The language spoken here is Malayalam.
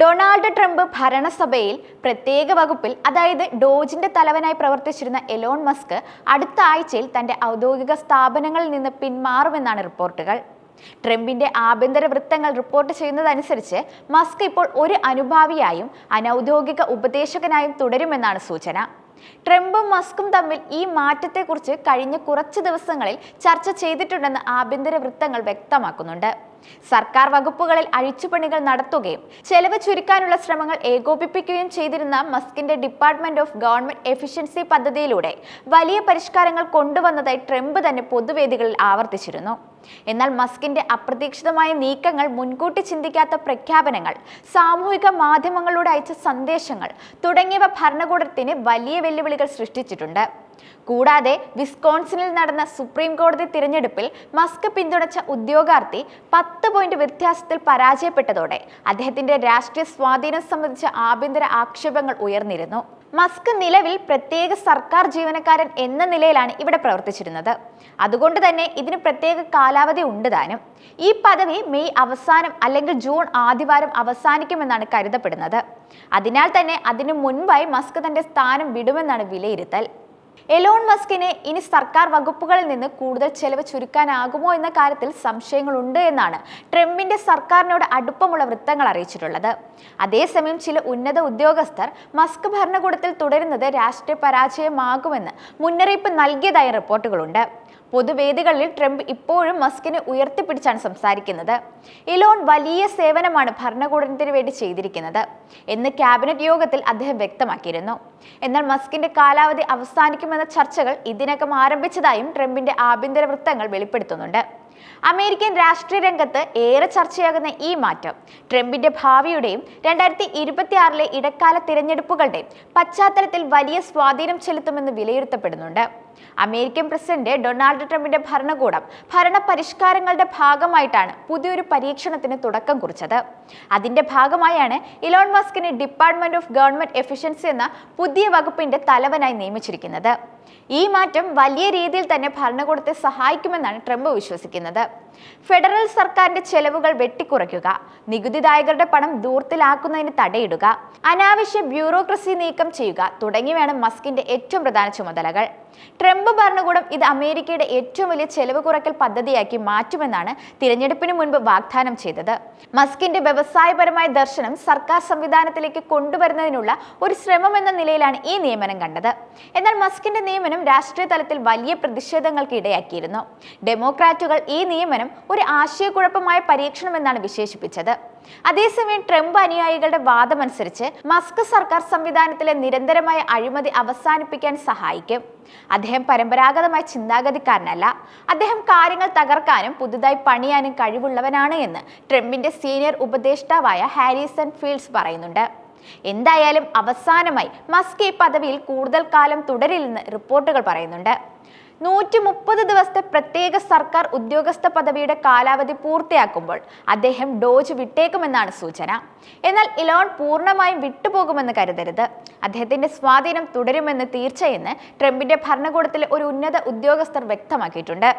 ഡൊണാൾഡ് ട്രംപ് ഭരണസഭയിൽ പ്രത്യേക വകുപ്പിൽ അതായത് ഡോജിന്റെ തലവനായി പ്രവർത്തിച്ചിരുന്ന എലോൺ മസ്ക് അടുത്ത ആഴ്ചയിൽ തന്റെ ഔദ്യോഗിക സ്ഥാപനങ്ങളിൽ നിന്ന് പിന്മാറുമെന്നാണ് റിപ്പോർട്ടുകൾ. ട്രംപിന്റെ ആഭ്യന്തര വൃത്തങ്ങൾ റിപ്പോർട്ട് ചെയ്യുന്നതനുസരിച്ച് മസ്ക് ഇപ്പോൾ ഒരു അനുഭാവിയായും അനൗദ്യോഗിക ഉപദേശകനായും തുടരുമെന്നാണ് സൂചന. ട്രംപും മസ്കും തമ്മിൽ ഈ മാറ്റത്തെക്കുറിച്ച് കഴിഞ്ഞ കുറച്ച് ദിവസങ്ങളിൽ ചർച്ച ചെയ്തിട്ടുണ്ടെന്ന് ആഭ്യന്തര വൃത്തങ്ങൾ വ്യക്തമാക്കുന്നുണ്ട്. സർക്കാർ വകുപ്പുകളിൽ അഴിച്ചുപണികൾ നടത്തുകയും ചെലവ് ചുരുക്കാനുള്ള ശ്രമങ്ങൾ ഏകോപിപ്പിക്കുകയും ചെയ്തിരുന്ന മസ്കിന്റെ ഡിപ്പാർട്ട്മെന്റ് ഓഫ് ഗവൺമെന്റ് എഫിഷ്യൻസി പദ്ധതിയിലൂടെ വലിയ പരിഷ്കാരങ്ങൾ കൊണ്ടുവന്നതായി ട്രംപ് തന്നെ പൊതുവേദികളിൽ ആവർത്തിച്ചിരുന്നു. എന്നാൽ മസ്കിന്റെ അപ്രതീക്ഷിതമായ നീക്കങ്ങൾ മുൻകൂട്ടി ചിന്തിക്കാത്ത പ്രഖ്യാപനങ്ങൾ സാമൂഹിക മാധ്യമങ്ങളിലൂടെ അയച്ച സന്ദേശങ്ങൾ തുടങ്ങിയവ ഭരണകൂടത്തിന് വലിയ വെല്ലുവിളികൾ സൃഷ്ടിച്ചിട്ടുണ്ട്. കൂടാതെ വിസ്കോൺസിനിൽ നടന്ന സുപ്രീം കോടതി തിരഞ്ഞെടുപ്പിൽ മസ്ക് പിന്തുണച്ച ഉദ്യോഗാർത്ഥി പത്ത് പോയിന്റ് വ്യത്യാസത്തിൽ പരാജയപ്പെട്ടതോടെ അദ്ദേഹത്തിന്റെ രാഷ്ട്രീയ സ്വാധീനം സംബന്ധിച്ച ആഭ്യന്തര ആക്ഷേപങ്ങൾ ഉയർന്നിരുന്നു. മസ്ക് നിലവിൽ പ്രത്യേക സർക്കാർ ജീവനക്കാരൻ എന്ന നിലയിലാണ് ഇവിടെ പ്രവർത്തിച്ചിരുന്നത്. അതുകൊണ്ട് തന്നെ ഇതിന് പ്രത്യേക കാലാവധി ഉണ്ട് താനും. ഈ പദവി മെയ് അവസാനം അല്ലെങ്കിൽ ജൂൺ ആദ്യവാരം അവസാനിക്കുമെന്നാണ് കരുതപ്പെടുന്നത്. അതിനാൽ തന്നെ അതിനു മുൻപായി മസ്ക് തന്റെ സ്ഥാനം വിടുമെന്നാണ് വിലയിരുത്തൽ. എലോൺ മസ്കിന് ഇനി സർക്കാർ വകുപ്പുകളിൽ നിന്ന് കൂടുതൽ ചെലവ് ചുരുക്കാനാകുമോ എന്ന കാര്യത്തിൽ സംശയങ്ങളുണ്ട് എന്നാണ് ട്രംപിന്റെ സർക്കാരിനോട് അടുപ്പമുള്ള വൃത്തങ്ങൾ അറിയിച്ചിട്ടുള്ളത്. അതേസമയം ചില ഉന്നത ഉദ്യോഗസ്ഥർ മസ്ക് ഭരണകൂടത്തിൽ തുടരുന്നത് രാഷ്ട്രീയ പരാജയമാകുമെന്ന് മുന്നറിയിപ്പ് നൽകിയതായി റിപ്പോർട്ടുകളുണ്ട്. പൊതുവേദികളിൽ ട്രംപ് ഇപ്പോഴും മസ്കിനെ ഉയർത്തിപ്പിടിച്ചാണ് സംസാരിക്കുന്നത്. ഇലോൺ വലിയ സേവനമാണ് ഭരണകൂടത്തിന് വേണ്ടി ചെയ്തിരിക്കുന്നത് എന്ന് ക്യാബിനറ്റ് യോഗത്തിൽ അദ്ദേഹം വ്യക്തമാക്കിയിരുന്നു. എന്നാൽ മസ്കിന്റെ കാലാവധി അവസാനിക്കുമെന്ന ചർച്ചകൾ ഇതിനകം ആരംഭിച്ചതായും ട്രംപിന്റെ ആഭ്യന്തര വൃത്തങ്ങൾ വെളിപ്പെടുത്തുന്നുണ്ട്. അമേരിക്കൻ രാഷ്ട്രീയ രംഗത്ത് ഏറെ ചർച്ചയാകുന്ന ഈ മാറ്റം. ട്രംപിന്റെ ഭാവിയുടെയും രണ്ടായിരത്തി ഇരുപത്തിയാറിലെ ഇടക്കാല തിരഞ്ഞെടുപ്പുകളുടെയും പശ്ചാത്തലത്തിൽ വലിയ സ്വാധീനം ചെലുത്തുമെന്ന് വിലയിരുത്തപ്പെടുന്നുണ്ട്. അമേരിക്കൻ പ്രസിഡന്റ് ഡൊണാൾഡ് ട്രംപിന്റെ ഭരണകൂടം ഭരണ പരിഷ്കാരങ്ങളുടെ ഭാഗമായിട്ടാണ് പുതിയൊരു പരീക്ഷണത്തിന് തുടക്കം കുറിച്ചത്. അതിന്റെ ഭാഗമായാണ് ഇലോൺ മസ്കിനെ ഡിപ്പാർട്ട്മെന്റ് ഓഫ് ഗവൺമെന്റ് എഫിഷ്യൻസി എന്ന പുതിയ വകുപ്പിന്റെ തലവനായി നിയമിച്ചിരിക്കുന്നത്. ഈ മാറ്റം വലിയ രീതിയിൽ തന്നെ ഭരണകൂടത്തെ സഹായിക്കുമെന്നാണ് ട്രംപ് വിശ്വസിക്കുന്നത്. 那得。ഫെഡറൽ സർക്കാരിന്റെ ചെലവുകൾ വെട്ടിക്കുറയ്ക്കുക നികുതിദായകരുടെ പണം ദൂർത്തിലാക്കുന്നതിന് തടയിടുക അനാവശ്യ ബ്യൂറോക്രസി നീക്കം ചെയ്യുക തുടങ്ങിയവയാണ് മസ്കിന്റെ ഏറ്റവും പ്രധാന ചുമതലകൾ. ട്രംപ് ഭരണകൂടം ഇത് അമേരിക്കയുടെ ഏറ്റവും വലിയ ചെലവ് കുറയ്ക്കൽ പദ്ധതിയാക്കി മാറ്റുമെന്നാണ് തിരഞ്ഞെടുപ്പിന് മുൻപ് വാഗ്ദാനം ചെയ്തത്. മസ്കിന്റെ വ്യവസായപരമായ ദർശനം സർക്കാർ സംവിധാനത്തിലേക്ക് കൊണ്ടുവരുന്നതിനുള്ള ഒരു ശ്രമം എന്ന നിലയിലാണ് ഈ നിയമനം കണ്ടത്. എന്നാൽ മസ്കിന്റെ നിയമനം രാഷ്ട്രീയ തലത്തിൽ വലിയ പ്രതിഷേധങ്ങൾക്ക് ഇടയാക്കിയിരുന്നു. ഡെമോക്രാറ്റുകൾ ഈ നിയമനം ഒരു ആശയക്കുഴപ്പമായ പരീക്ഷണം എന്നാണ് വിശേഷിപ്പിച്ചത്. അതേസമയം ട്രംപ് അനുയായികളുടെ വാദമനുസരിച്ച് മസ്ക് സർക്കാർ സംവിധാനത്തിലെ നിരന്തരമായ അഴിമതി അവസാനിപ്പിക്കാൻ സഹായിക്കും. അദ്ദേഹം പരമ്പരാഗതമായ ചിന്താഗതിക്കാരനല്ല. അദ്ദേഹം കാര്യങ്ങൾ തകർക്കാനും പുതുതായി പണിയാനും കഴിവുള്ളവനാണ് എന്ന് ട്രംപിന്റെ സീനിയർ ഉപദേഷ്ടാവായ ഹാരിസൺ ഫീൽഡ്സ് പറയുന്നുണ്ട്. എന്തായാലും അവസാനമായി മസ്ക് ഈ പദവിയിൽ കൂടുതൽ കാലം തുടരില്ലെന്ന് റിപ്പോർട്ടുകൾ പറയുന്നുണ്ട്. നൂറ്റി മുപ്പത് ദിവസത്തെ പ്രത്യേക സർക്കാർ ഉദ്യോഗസ്ഥ പദവിയുടെ കാലാവധി പൂർത്തിയാക്കുമ്പോൾ അദ്ദേഹം ഡോജ് വിട്ടേക്കുമെന്നാണ് സൂചന. എന്നാൽ ഇലോൺ പൂർണമായും വിട്ടുപോകുമെന്ന് കരുതരുത്. അദ്ദേഹത്തിന്റെ സ്വാധീനം തുടരുമെന്ന് തീർച്ചയെന്ന് ട്രംപിന്റെ ഭരണകൂടത്തിലെ ഒരു ഉന്നത ഉദ്യോഗസ്ഥർ വ്യക്തമാക്കിയിട്ടുണ്ട്.